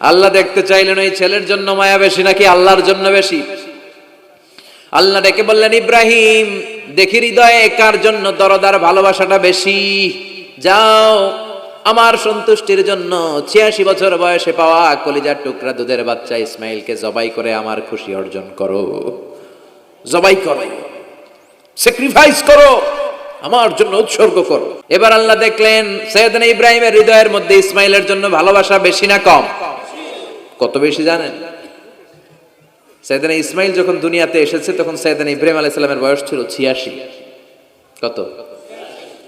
আল্লাহ দেখতে চাইলেন ওই ছেলের জন্য মায়া বেশি নাকি আল্লাহর জন্য বেশি? আল্লাহ ডেকে বললেন, ইব্রাহিম, দেখি হৃদয়ে কার জন্য দরদার ভালোবাসাটা বেশি? যাও, আমার সন্তুষ্টির জন্য ছিয়াশি বছর বয়সে পাওয়া কলিজার টুকরা দুধের বাচ্চা ইসমাইলকে জবাই করে আমার খুশি অর্জন করো। জবাই করো। স্যাক্রিফাইস করো। আমার জন্য উৎসর্গ করো। এবার আল্লাহ দেখলেন, সৈয়দনা ইব্রাহিমের হৃদয়ের মধ্যে ইসমাইলের জন্য ভালোবাসা বেশি না কম? কত বেশি জানেন? সৈয়দনা ইসমাইল যখন দুনিয়াতে এসেছে, তখন সৈয়দনা ইব্রাহিম আলাইহিস সালামের বয়স ছিল ছিয়াশি। কত?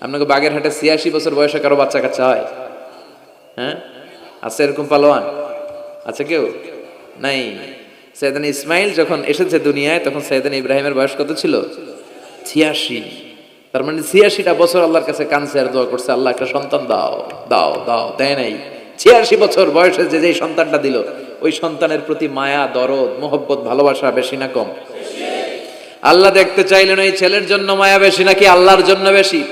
আপনাকে বাগেরহাটে ছিয়াশি বছর বয়সে কারও বাচ্চা কাচ্চা হয়? হ্যাঁ? আছে এরকম পালোয়ান? আছে কেউ? নাই। সৈয়দান ইসমাইল যখন এসেছে দুনিয়ায়, তখন সৈয়দান ইব্রাহিমের বয়স কত ছিল? ছিয়াশি। তার মানে ছিয়াশিটা বছর আল্লাহর কাছে কানছে আর দোয়া করছে, আল্লাহ একটা সন্তান দাও দাও দাও, দেয় নাই। ছিয়াশি বছর বয়সে যে যেই সন্তানটা দিল, ওই সন্তানের প্রতি মায়া, দরদ, মোহব্বত, ভালোবাসা বেশি না কম? আল্লাহ দেখতে চাইলেন ওই ছেলের জন্য মায়া বেশি নাকি আল্লাহর জন্য বেশি?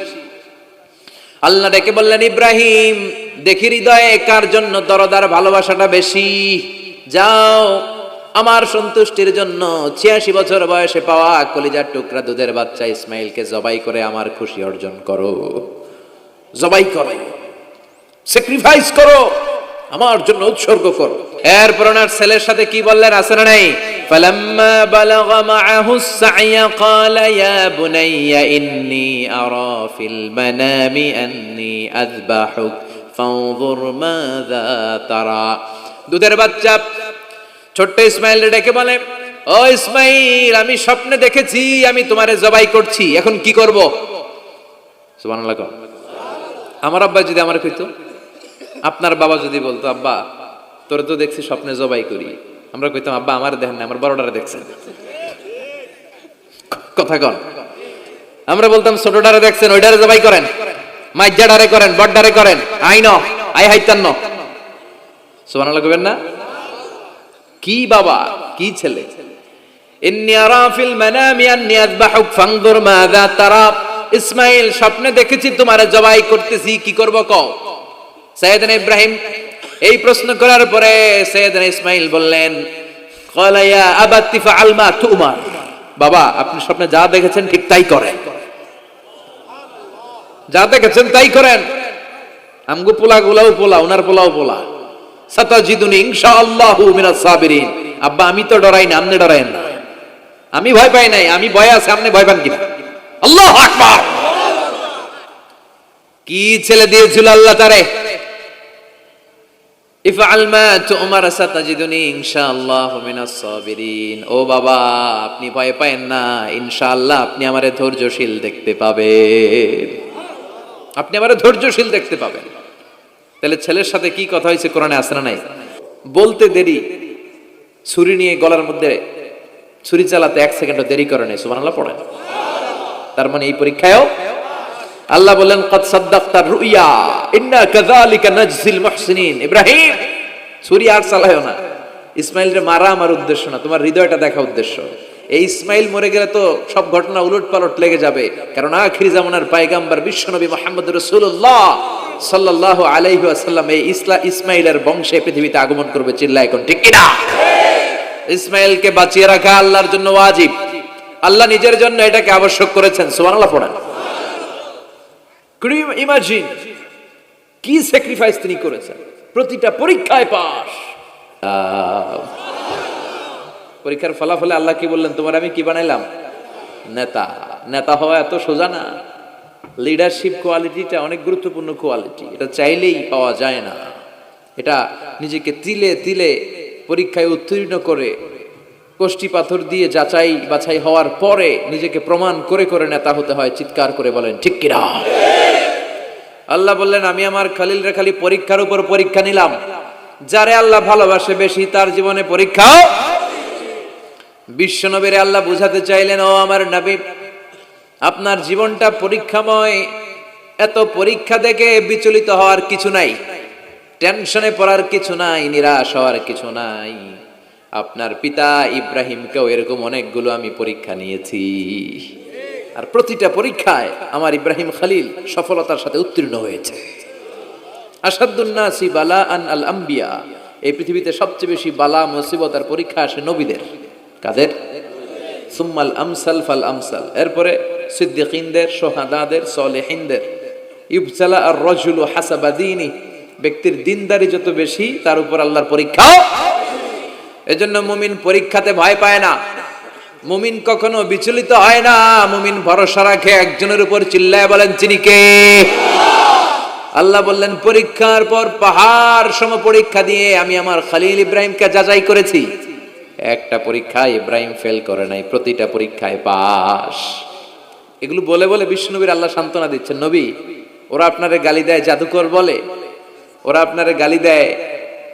আল্লাহ ডেকে বললেন, ইব্রাহিম, দেখি হৃদয়ে কার জন্য দরদার ভালোবাসাটা বেশি? যাও, আমার সন্তুষ্টির জন্য ছিয়াশি বছর বয়সে পাওয়া কলিজার টুকরা দুধের বাচ্চা ইসমাইলকে জবাই করে আমার খুশি অর্জন করো। জবাই করো। স্যাক্রিফাইস করো আমার জন্য উৎসর্গ করো এরপর ওনার ছেলের সাথে কি বললেন আছে না নাই فلما بلغ معه السعي قال يا بني إني أرى في المنام أني أذبحك فانظر ماذا ترى দুধের বাচ্চা ছোট্ট ইসমাইল ডেকে বলে ও ইসমাইল আমি স্বপ্নে দেখেছি আমি তোমারে জবাই করছি এখন কি করব সুবহানাল্লাহ কও। আমার আব্বা যদি আমার কইতো আপনার বাবা যদি বলতো, আব্বা, তোরে তো দেখছি স্বপ্নে জবাই করি। আমরা কইতাম, আব্বা, আমার দেখেন না আমার বড়টারে দেখছেন। কথা কন। আমরা বলতাম ছোটটারে দেখছেন ওইটারে জবাই করেন। মাইজাডারে করেন, বড্ডারে করেন। আই ন, আই হাইতান ন সুবহানাল্লাহ কইবেন না? কি বাবা, কি ছেলে? ইসমাইল, স্বপ্নে দেখেছি তোমারে জবাই করতেছি, কি করব কও? সৈয়দনা ইব্রাহিম এই প্রশ্ন করার পরে সৈয়দনা ইসমাইল বললেন ইয়া মা তুমার। বাবা, আপনি স্বপ্নে যা দেখেছেন ঠিক তাই করেন। যা দেখেছেন তাই করেন। আমগো পোলা গুলাও পোলা, ওনার পোলাও পোলা। সাতাজিদুনি ইনশাআল্লাহু মিনাস সাবিরিন। আব্বা, আমি তো ডরাই না, আপনি ডরায়েন না। আমি ভয় পাই নাই, আমি ভয় আছে, আপনি ভয় পান কিনা? আল্লাহু আকবার! কি ছেলে দিয়েছিল আল্লাহ তারে? ইফআল মা তুমার সাতাজিদুনি ইনশাআল্লাহু মিনাস সাবিরিন। ও বাবা, আপনি ভয় পায়েন না, ইনশাআল্লাহ আপনি আমারে ধৈর্যশীল দেখতে পাবেন। আপনি আমারে ধৈর্যশীল দেখতে পাবেন। তাহলে ছেলের সাথে কি কথা হয়েছে কোরআনে আসে না নাই? বলতে দেরি। ছুরি নিয়ে গলার মধ্যে ছুরি চালাতে এক সেকেন্ড দেরি করে নেই, সুবহানাল্লাহ, পড়েন। তার মানে এই পরীক্ষায়ও আল্লাহ বললেন কদ সাদ্দাক্তার রুইয়া, ইন্না ইব্রাহিম, ছুরি আর না। মারা আমার উদ্দেশ্য না, তোমার হৃদয়টা দেখা উদ্দেশ্য। এই ইসমাইল মরে গেলে তো সব ঘটনা উলট পালট লেগে যাবে। কারণ আখিরি জামানার পায়গাম্বার বিশ্বনবী মোহাম্মদ রসুল্লাহ সাল্লাল্লাহু আলাইহি আসাল্লাম এই ইসলা, ইসমাইলের বংশে পৃথিবীতে আগমন করবে চিল্লা এখন, ঠিক কিনা? ইসমাইলকে বাঁচিয়ে রাখা আল্লাহর জন্য ওয়াজিব। আল্লাহ নিজের জন্য এটাকে আবশ্যক করেছেন, সুবহানাল্লাহ পড়েন। ইমাজিন কি স্যাক্রিফাইস তিনি করেছেন? প্রতিটা পরীক্ষায় পাস পরীক্ষার ফলাফলে আল্লাহ কি বললেন? তোমার আমি কি বানাইলাম? নেতা। নেতা হওয়া এত সোজা না। লিডারশিপ কোয়ালিটিটা অনেক গুরুত্বপূর্ণ কোয়ালিটি এটা চাইলেই পাওয়া যায় না। এটা নিজেকে তিলে তিলে পরীক্ষায় উত্তীর্ণ করে কোষ্টি পাথর দিয়ে যাচাই বাছাই হওয়ার পরে নিজেকে প্রমাণ করে করে নেতা হতে হয়, চিৎকার করে বলেন, ঠিক কিনা? আল্লাহ বললেন, আমি আমার খালিল রে খালি পরীক্ষার উপর পরীক্ষা নিলাম। যারে আল্লাহ ভালোবাসে বেশি, তার জীবনে পরীক্ষাও বিশ্বনবীরে আল্লাহ বুঝাতে চাইলেন, ও আমার নবী, আপনার জীবনটা পরীক্ষাময়। এত পরীক্ষা দেখে বিচলিত হওয়ার কিছু নাই। টেনশনে পড়ার কিছু নাই, নিরাশ হওয়ার কিছু নাই। আপনার পিতা ইব্রাহিমকেও এরকম অনেকগুলো আমি পরীক্ষা নিয়েছি। আর প্রতিটা পরীক্ষায় আমার ইব্রাহিম খালিল সফলতার সাথে উত্তীর্ণ হয়েছে। আসাদুন্নাসি বালা আন আল আম্বিয়া। এই পৃথিবীতে সবচেয়ে বেশি বালা, মুসিবত আর পরীক্ষা আসে নবীদের। কাদের? সুম্মাল আমসাল ফাল আমসাল। এরপরে সিদ্দিকিনদের, সোহাদাদের, সলেহিনদের। ইবসালা আর রজুল হাসাবাদিনী ব্যক্তির দিনদারি যত বেশি, তার উপর আল্লাহর পরীক্ষাও এজন্য মুমিন পরীক্ষাতে ভয় পায় না। মুমিন কখনো বিচলিত হয় না। মুমিন ভরসা রাখে, একজনের উপর চিল্লায় বলেন চিনি কে? আল্লাহ বললেন, পরীক্ষার পর পাহাড় সম পরীক্ষা দিয়ে আমি আমার খালিল ইব্রাহিমকে যাচাই করেছি। একটা পরীক্ষায় ইব্রাহিম ফেল করে নাই, প্রতিটা পরীক্ষায় পাস এগুলো বলে বলে বিষ্ণুনবীর আল্লাহ সান্ত্বনা দিচ্ছেন, নবী, ওরা আপনারে গালি দেয় জাদুকর বলে। ওরা আপনারে গালি দেয়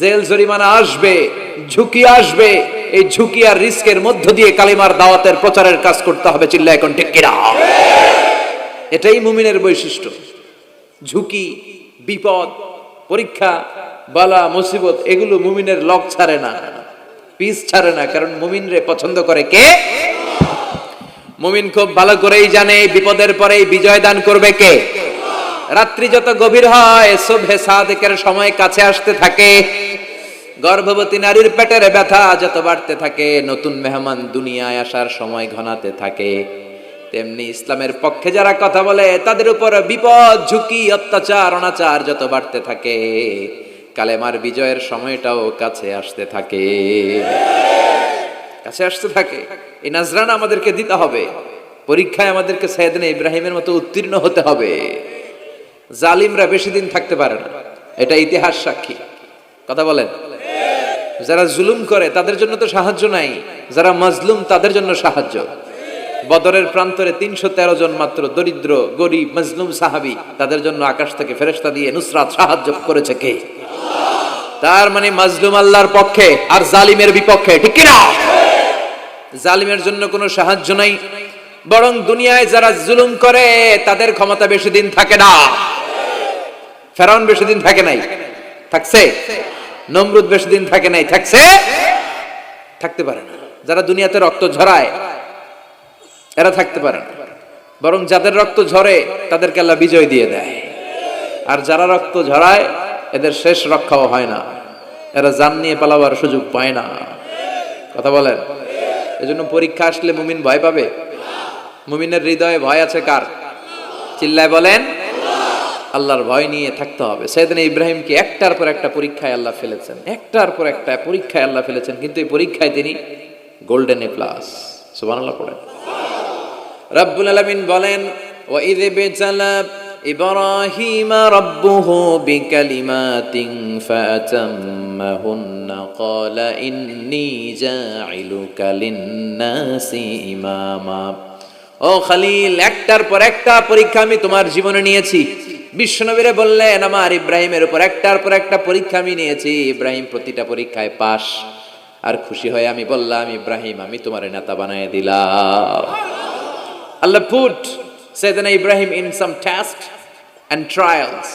জেল জরিমানা আসবে, ঝুঁকি আসবে, এই ঝুঁকি আর রিস্কের মধ্য দিয়ে কালিমার দাওয়াতের প্রচারের কাজ করতে হবে চিল্লা এখন ঠিক এটাই মুমিনের বৈশিষ্ট্য। ঝুঁকি, বিপদ, পরীক্ষা, বালা, মুসিবত, এগুলো মুমিনের লক ছাড়ে না, পিস ছাড়ে না, কারণ মুমিনরে পছন্দ করে কে? মুমিন খুব ভালো করেই জানে, বিপদের পরেই বিজয় দান করবে কে? রাত্রি যত গভীর হয় শোভে সাদেকের সময় কাছে আসতে থাকে। গর্ভবতী নারীর পেটের ব্যথা যত বাড়তে থাকে, নতুন মেহমান দুনিয়ায় আসার সময় ঘনাতে থাকে। তেমনি ইসলামের পক্ষে যারা কথা বলে, তাদের উপর বিপদ, ঝুঁকি, অত্যাচার, অনাচার যত বাড়তে থাকে। কালেমার বিজয়ের সময়টাও কাছে আসতে থাকে। কাছে আসতে থাকে। এই নাজরানা আমাদেরকে দিতে হবে। পরীক্ষায় আমাদেরকে সাইদিন ইব্রাহিমের মতো উত্তীর্ণ হতে হবে। জালিমরা বেশি দিন থাকতে পারে না। এটা ইতিহাস সাক্ষী। কথা বলেন। যারা জুলুম করে, তাদের জন্য তো সাহায্য নাই। যারা মাজলুম, তাদের জন্য সাহায্য। বদরের প্রান্তরে তিনশো তেরো জন মাত্র দরিদ্র, গরিব, মজলুম সাহাবি, তাদের জন্য আকাশ থেকে ফেরেস্তা দিয়ে নুসরাত সাহায্য করেছে কে? তার মানে মাজলুম আল্লাহর পক্ষে আর জালিমের বিপক্ষে, ঠিক কিনা? জালিমের জন্য কোনো সাহায্য নাই। বরং দুনিয়ায় যারা জুলুম করে, তাদের ক্ষমতা বেশি দিন থাকে না। ফেরাউন বেশি দিন থাকে নাই। থাকছে? নমরুদ বেশি দিন থাকে নাই। থাকছে? থাকতে পারে না। যারা দুনিয়াতে রক্ত ঝরায়, এরা থাকতে পারে না। বরং যাদের রক্ত ঝরে, তাদেরকে আল্লাহ বিজয় দিয়ে দেয়। আর যারা রক্ত ঝরায়, এদের শেষ রক্ষাও হয় না। এরা জান নিয়ে পালাবার সুযোগ পায় না। কথা বলেন? এজন্য পরীক্ষা আসলে মুমিন ভয় পাবে। মুমিনের হৃদয়ে ভয় আছে কার? চিল্লায় বলেন আল্লাহর ভয় নিয়ে থাকতে হবে। সেদিন ইব্রাহিমকে একটার পর একটা পরীক্ষায় আল্লাহ ফেলেছেন। একটার পর একটা পরীক্ষায় আল্লাহ ফেলেছেন। কিন্তু এই পরীক্ষায় তিনি গোল্ডেন এ প্লাস সুবহানাল্লাহ পড়েন। রব্বুল আলামিন বলেন, ওয়াইদ বিতালা ইব্রাহিম রাব্বুহু বিকালিমাতিন ফাতাম্মাহুন্না, ক্বালা ইন্নী জাইলুকা লিন-নাসি ইমামা। ও খালিল, একটার পর একটা পরীক্ষা আমি তোমার জীবনে নিয়েছি। বিষ্ণনবীরে বললেন, আমার ইব্রাহিমের উপর একটার পর একটা পরীক্ষা আমি নিয়েছি। ইব্রাহিম প্রতিটা পরীক্ষায় পাস আর খুশি হয়ে আমি বললাম, ইব্রাহিম, আমি তোমার নেতা বানায় দিলাম। আল্লাহ পুট সেদিন Ibrahim in some test and trials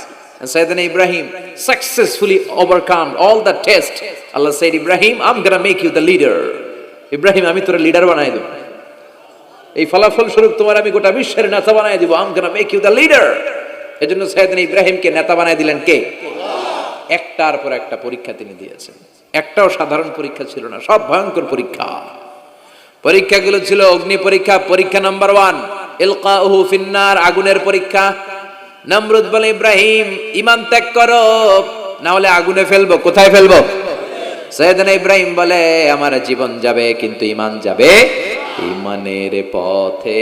সেদিন Ibrahim successfully overcome all the test Allah said Ibrahim I'm gonna make you the leader Ibrahim আমি তোর লিডার বানাই দেবো। এই ফলাফল স্বরূপ তোমার আমি গোটা বিশ্বের নেতা বানাই দেবো। I'm গ্রা make you the leader এজন্য সাইদিন ইব্রাহিমকে নেতা বানাই দিলেন কে? একটার পর একটা পরীক্ষা তিনি দিয়েছেন। একটাও সাধারণ পরীক্ষা ছিল না, সব ভয়ঙ্কর পরীক্ষা। পরীক্ষাগুলো ছিল অগ্নি পরীক্ষা পরীক্ষা নাম্বার ওয়ান, ইলকাউহু ফিন্নার, আগুনের পরীক্ষা। নমরুদ বলে, ইব্রাহিম ইমান ত্যাগ করো, না হলে আগুনে ফেলব, কোথায় ফেলব? সৈয়দনা ইব্রাহিম বলে, আমার জীবন যাবে, কিন্তু ইমান যাবে ইমানের পথে।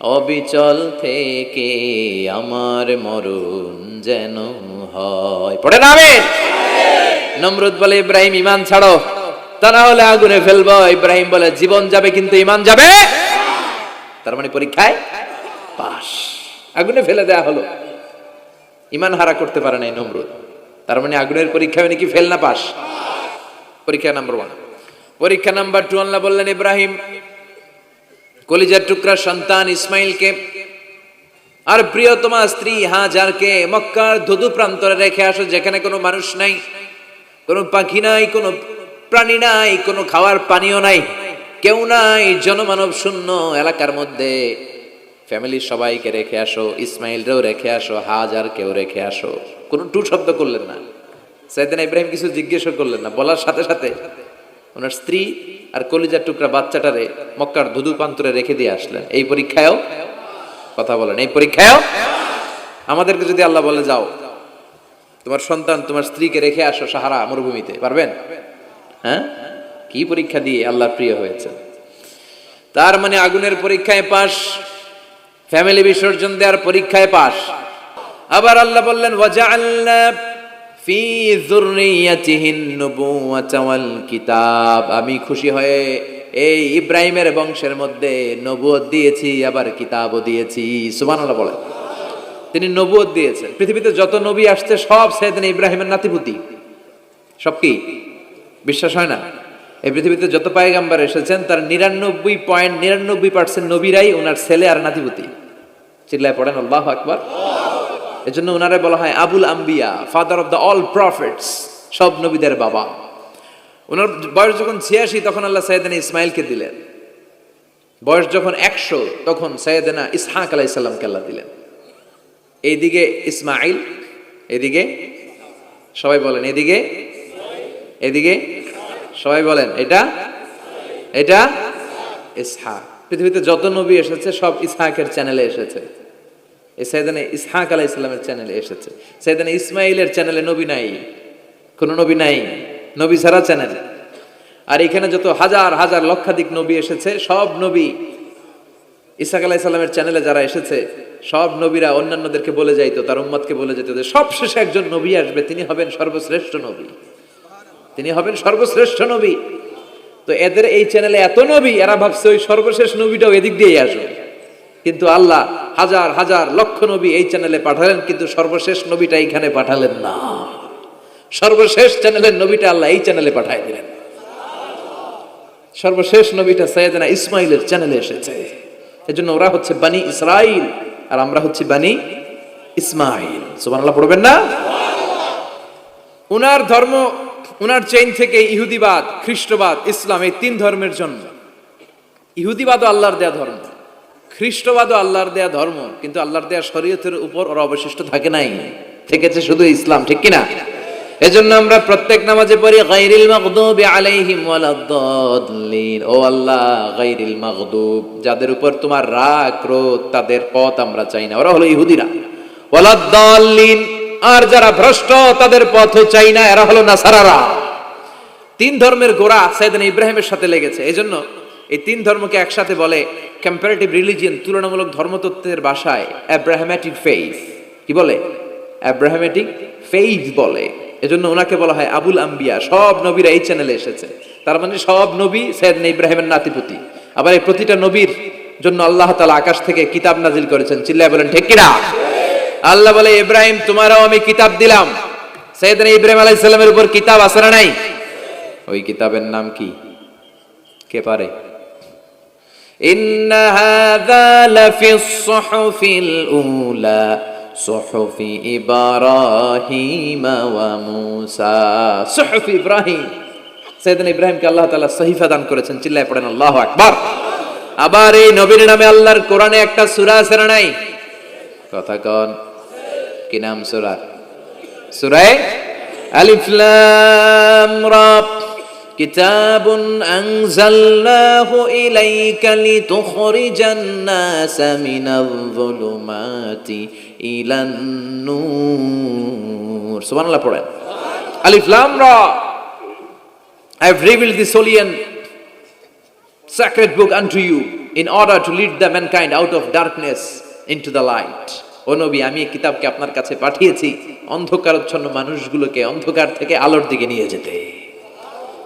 অবিচল থেকে আমার মরণ যেন হয়। পড়ে নামে নমরুদ বলে, ইব্রাহিম ইমান ছাড়ো। তা না হলে আগুনে ফেলব। ইব্রাহিম বলে, জীবন যাবে, কিন্তু ইমান যাবে? তার মানে পরীক্ষায় পাস আগুনে ফেলে দেয়া হলো। ইমান হারা করতে পারে নাই নমরুদ। তার মানে আগুনের পরীক্ষা মানে কি? ফেল না পাস পরীক্ষা নাম্বার ওয়ান পরীক্ষা নাম্বার টু আল্লাহ বললেন, ইব্রাহিম কলিজার টুকরা সন্তান ইসমাইলকে। আর প্রিয়তমা স্ত্রী হাজারকে মক্কার ধুধু প্রান্তরে রেখে আসো, যেখানে কোনো মানুষ নাই, কোনো পাখি নাই, কোনো প্রাণী নাই, কোনো খাওয়ার পানিও নাই, কেউ নাই, জনমানব শূন্য এলাকার মধ্যে। ফ্যামিলির সবাইকে রেখে আসো, ইসমাইলরেও রেখে আসো হাজার কেউ রেখে আসো। কোনো টু শব্দ করলেন না। সাইদিন ইব্রাহিম কিছু জিজ্ঞেসও করলেন না, বলার সাথে সাথে ওনার স্ত্রী আর কলিজার টুকরা বাচ্চাটারে মক্কার ধুধু প্রান্তরে রেখে দিয়ে আসলেন। এই পরীক্ষায়ও কথা বলেন, এই পরীক্ষায়ও আমাদেরকে যদি আল্লাহ বলে যাও, তোমার সন্তান তোমার স্ত্রীকে রেখে আসো সাহারা মরুভূমিতে, পারবেন? হ্যাঁ? কি পরীক্ষা দিয়ে আল্লাহ প্রিয় হয়েছে তার মানে আগুনের পরীক্ষায় পাস ফ্যামিলি বিসর্জন দেওয়ার পরীক্ষায় পাস আবার আল্লাহ বললেন ওয়াজআলনা কিতাব। আমি খুশি হয়ে এই ইব্রাহিমের বংশের মধ্যে নবুয়ত দিয়েছি, আবার কিতাবও দিয়েছি। সুবহানাল্লাহ বলেন। তিনি নবুয়ত দিয়েছেন। পৃথিবীতে যত নবী আসছে, সব সেদিন ইব্রাহিমের নাতিপুতি। সব কি? বিশ্বাস হয় না? এই পৃথিবীতে যত পায়গাম্বার এসেছেন, তার নিরানব্বই পয়েন্ট নিরানব্বই পার্সেন্ট নবীরাই ওনার ছেলে আর নাতিপুতি। চিল্লায় পড়েন, আল্লাহ আকবার। এজন্য ওনারে বলা হয় আবুল আম্বিয়া father of the all prophets সব নবীদের বাবা। ওনার বয়স যখন ছিয়াশি, তখন আল্লাহ সৈয়দানা ইসমাইলকে দিলেন। বয়স যখন একশো, তখন সৈয়দানা ইসহাক আলাহ ইসলামকে আল্লাহ দিলেন। এইদিকে ইসমাইল এদিকে সবাই বলেন এদিকে এদিকে সবাই বলেন, এটা এটা ইসহাক। পৃথিবীতে যত নবী এসেছে, সব ইসহাকের চ্যানেলে এসেছে। এই সৈয়দানে ইসহাক আলাহ ইসলামের চ্যানেলে এসেছে। সৈয়দানে ইসমাইলের চ্যানেলে নবী নাই, কোনো নবী নাই, নবী ছাড়া চ্যানেল আর এখানে যত হাজার হাজার, লক্ষাধিক নবী এসেছে, সব নবী ইসাক আলাহ ইসলামের চ্যানেলে যারা এসেছে, সব নবীরা অন্যান্যদেরকে বলে যাইতো, তার উম্মতকে বলে যেত যে সবশেষে একজন নবী আসবে, তিনি হবেন সর্বশ্রেষ্ঠ নবী। তিনি হবেন সর্বশ্রেষ্ঠ নবী। তো এদের এই চ্যানেলে এত নবী, এরা ভাবছে ওই সর্বশেষ নবীটাও এদিক দিয়েই আসবে। কিন্তু আল্লাহ হাজার হাজার লক্ষ নবী এই চ্যানেলে পাঠালেন, কিন্তু সর্বশেষ নবীটা এইখানে পাঠালেন না। সর্বশেষ চ্যানেলের নবীটা আল্লাহ এই চ্যানেলে পাঠাই দিলেন। সর্বশেষ নবীটা সৈয়দনা ইসমাইলের চ্যানেলে এসেছে। এজন্য ওরা হচ্ছে বানি ইসরাইল, আর আমরা হচ্ছে বানি ইসমাইল। সুবহানাল্লাহ, পড়বেন না? উনার ধর্ম, উনার চেইন থেকে ইহুদিবাদ, খ্রিস্টবাদ, ইসলাম, এই তিন ধর্মের জন্য। ইহুদিবাদও আল্লাহর দেয়া ধর্ম। খ্রিস্টবাদও আল্লাহর দেয়া ধর্ম, কিন্তু আল্লাহর দেয়া শরীয়তের উপর ওরা অবশিষ্ট থাকে নাই। থেকেছে শুধু ইসলাম, ঠিক কিনা? এজন্য আমরা প্রত্যেক নামাজে পড়ি, গায়রিল মাগদুবি আলাইহিম ওয়ালাদ-দাল্লিন। ও আল্লাহ, গায়রিল মাগদুব। যাদের উপর তোমার রাগ, ক্রোধ, তাদের পথ আমরা চাই না। ওরা হলো ইহুদিরা। ওয়ালাদ-দাল্লিন। আর যারা ভ্রষ্ট, তাদের পথও চাই না। এরা হলো নাসারারা। তিন ধর্মের গোড়া সাইদান ইব্রাহিমের সাথে লেগেছে। এজন্য এই তিন ধর্মকে একসাথে বলে কম্পারেটিভ রিলিজিয়ন তুলনামূলক ধর্মতত্ত্বের ভাষায় অ্যাব্রাহামেটিক ফেইথ কি বলে? অ্যাব্রাহামেটিক ফেইথ বলে। এজন্য ওনাকে বলা হয় আবুল আম্বিয়া। সব নবীরা এই চ্যানেলে এসেছে। তার মানে সব নবী সৈয়দ ইব্রাহিমের নাতিপুতি। আবার এই প্রতিটা নবীর জন্য আল্লাহ তালা আকাশ থেকে কিতাব নাজিল করেছেন। চিল্লায় বলেন, ঠিক কিনা? আল্লাহ বলে, ইব্রাহিম, তোমারও আমি কিতাব দিলাম। সৈয়দ ইব্রাহিম আলাইহিস উপর কিতাব আছে না নাই? ওই কিতাবের নাম কি? কে পারে? إن هذا لفي الصحف الأولى صحف إبراهيم وموسى صحف إبراهيم সৈয়দনা ইব্রাহিমকে আল্লাহ তাআলা সহিফা দান করেছেন চিল্লায় পড়েন আল্লাহু আকবার আবার এই নবীর নামে আল্লাহর কোরআনে একটা সূরা আছে না নাই কথা কন কি নাম সূরা সূরায়ে আলিফ লাম রা كتاب أنزلناه إليك لتخرج الناس من الظلمات إلى النور سبحان الله পড়েন আলিফ লাম রা I have revealed this holy and sacred book unto you in order to lead the mankind out of darkness into the light. ও নবী আমি এই কিতাবকে আপনার কাছে পাঠিয়েছি অন্ধকারচ্ছন্ন মানুষগুলোকে অন্ধকার থেকে আলোর দিকে নিয়ে যেতে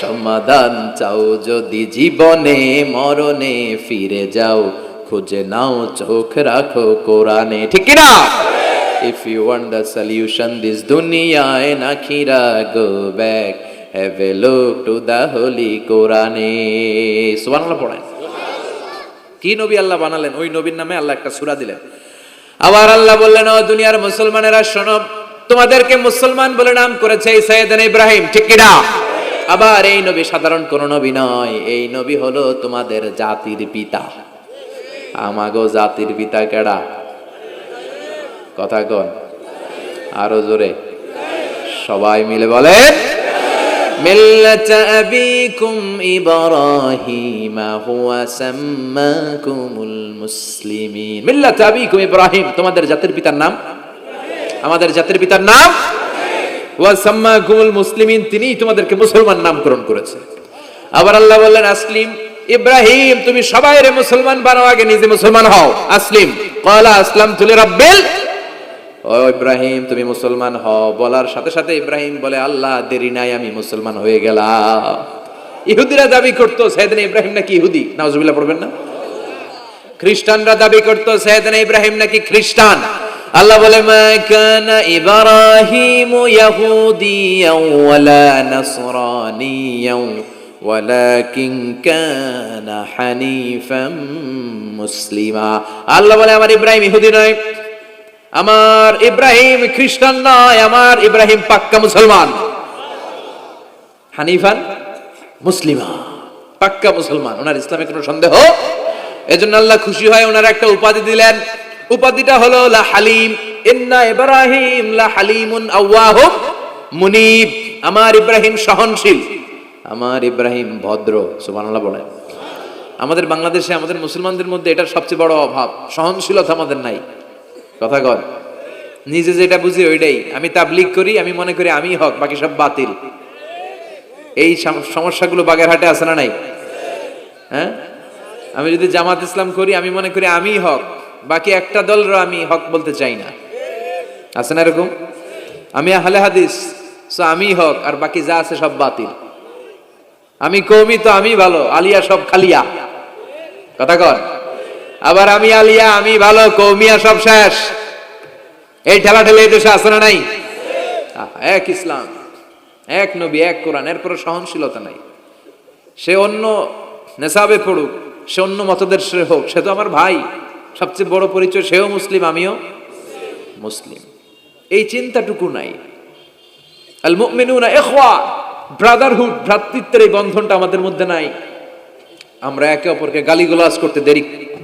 সমাধান চাও। যদি জীবনে মরণে ফিরে যাও, খুঁজে নাও, চোখ রাখো কোরআনে। ঠিক If you want the solution, this dunya and akhira go back have a look to the holy Quran সুবহানাল্লাহ পড়েন। কি নবী আল্লাহ বানালেন? ওই নবীর নামে আল্লাহ একটা সূরা দিলেন। আবার আল্লাহ বললেন, ও দুনিয়ার মুসলমানেরা, শোনো, তোমাদেরকে মুসলমান বলে নাম করেছে এই ইব্রাহিম। ঠিক কিনা? আবার এই নবী সাধারণ কোন নবী নয়, এই নবী হলো তোমাদের জাতির পিতা। আমাগো জাতির পিতা কেডা? কথা কন? আরও জোরে। সবাই মিলে বলেন, মিল্লাত আবিকুম ইব্রাহিম হুয়া সাম্মাকুমুল মুসলিমিন। মিল্লাত আবিকুম ইব্রাহিম, তোমাদের জাতির পিতার নাম? আমাদের জাতির পিতার নাম? মুসলিমিন তোমাদেরকে মুসলমান নামকরণ করেছে। আবার আল্লাহ বললেন, আসলিম, ইব্রাহিম, তুমি সবাই রে মুসলমান আগে নিজে মুসলমান হও। আসলিম, ক্বালা আসলাম তুলি ও ইব্রাহিম, তুমি মুসলমান বলার সাথে সাথে ইব্রাহিম বলে, আল্লাহ, দেরি নাই, আমি মুসলমান হয়ে গেলাম। ইহুদিরা দাবি করতো সাইয়েদনা ইব্রাহিম নাকি ইহুদি? নাউজুবিল্লাহ পড়বেন না? খ্রিস্টানরা দাবি করতো সাইয়েদনা ইব্রাহিম নাকি খ্রিস্টান। আল্লাহ বলে, মা কানা ইব্রাহিম ইয়াহুদিয়াও ওয়ালা নাসরানিয়াও ওয়ালাকিন কানা হানিফাম মুসলিমা। আল্লাহ বলে, আমার ইব্রাহিম ইহুদি নয়, আমার ইব্রাহিম খ্রিস্টান নয়, আমার ইব্রাহিম পাক্কা মুসলমান। হানিফান মুসলিমা, পাক্কা মুসলমান, ওনার ইসলামে কোনো সন্দেহ? এজন্য আল্লাহ খুশি হয় ওনার একটা উপাধি দিলেন। উপাধিটা হলো লা হালিম। ইন্না ইব্রাহিম লা হালিমুন আওয়াহুম মুনিব। আমার ইব্রাহিম সহনশীল। আমার ইব্রাহিম ভদ্র, সুবহানাল্লাহ বলেন আমাদের বাংলাদেশে, আমাদের মুসলমানদের মধ্যে এটার সবচেয়ে বড় অভাব। সহনশীলতা আমাদের নাই। কথা কর নিজে যেটা বুঝি ওইটাই। আমি তাবলিগ করি, আমি মনে করি আমি হক, বাকি সব বাতিল। এই সাম- সমস্যাগুলো বাগেরহাটে আছে না নাই? হ্যাঁ? আমি যদি জামাত ইসলাম করি, আমি মনে করি আমি হক। বাকি একটা দলেরও আমি হক বলতে চাই না। আছে না এরকম? আমি আহলে হাদিস so আমি হক, আর বাকি যা আছে সব বাতিল। আমি কৌমি তো আমি ভালো, আলিয়া সব খালিয়া। কথা কর আবার আমি আলিয়া, আমি ভালো কৌমিয়া সব শেষ। এই ঠেলা ঠেলে এই দেশে আছে না নাই? এক ইসলাম, এক নবী, এক কোরআন এরপরে সহনশীলতা নাই। সে অন্য নেশাবে পড়ুক, সে অন্য মতদের সে হোক, সে তো আমার ভাই। সবচেয়ে বড় পরিচয় সেও মুসলিম, আমিও মুসলিম। এই চিন্তাটুকু নাই। আল ব্রাদারহুড, ভ্রাতৃত্বের এই বন্ধনটা আমাদের মধ্যে নাই। আমরা একে অপরকে গালিগালাজ করতে দেরি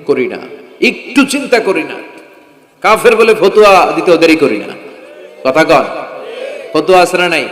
করি না, একটু চিন্তা করি না। কাফের বলে ফতুয়া দিতেও দেরি করি না। কথা কন, ফতুয়া না নাই?